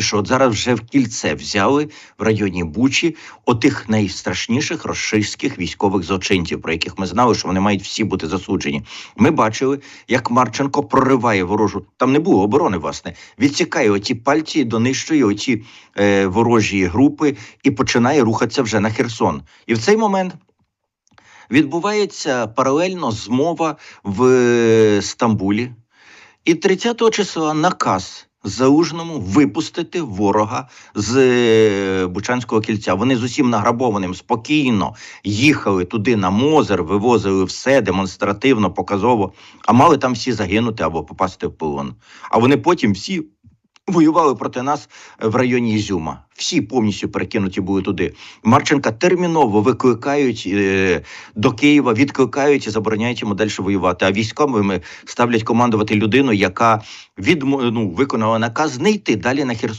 що от зараз вже в кільце взяли в районі Бучі отих найстрашніших російських військових злочинців, про яких ми знали, що вони мають всі бути засуджені. Ми бачили, як Марченко прориває ворожу. Там не було оборони, власне, відсікає оті пальці, донищує оті е, ворожі групи і починає рухатися вже на Херсон. І в цей момент. Відбувається паралельно змова в е, Стамбулі, і 30 числа наказ Залужному випустити ворога з е, Бучанського кільця. Вони з усім награбованим спокійно їхали туди на Мозер, вивозили все демонстративно, показово, а мали там всі загинути або попасти в полон. А вони потім всі. Воювали проти нас в районі Ізюма. Всі повністю перекинуті були туди. Марченка терміново викликають е, до Києва, відкликають і забороняють йому далі воювати. А військовими ставлять командувати людину, яка відмо, ну, виконала наказ не йти далі на Херсон.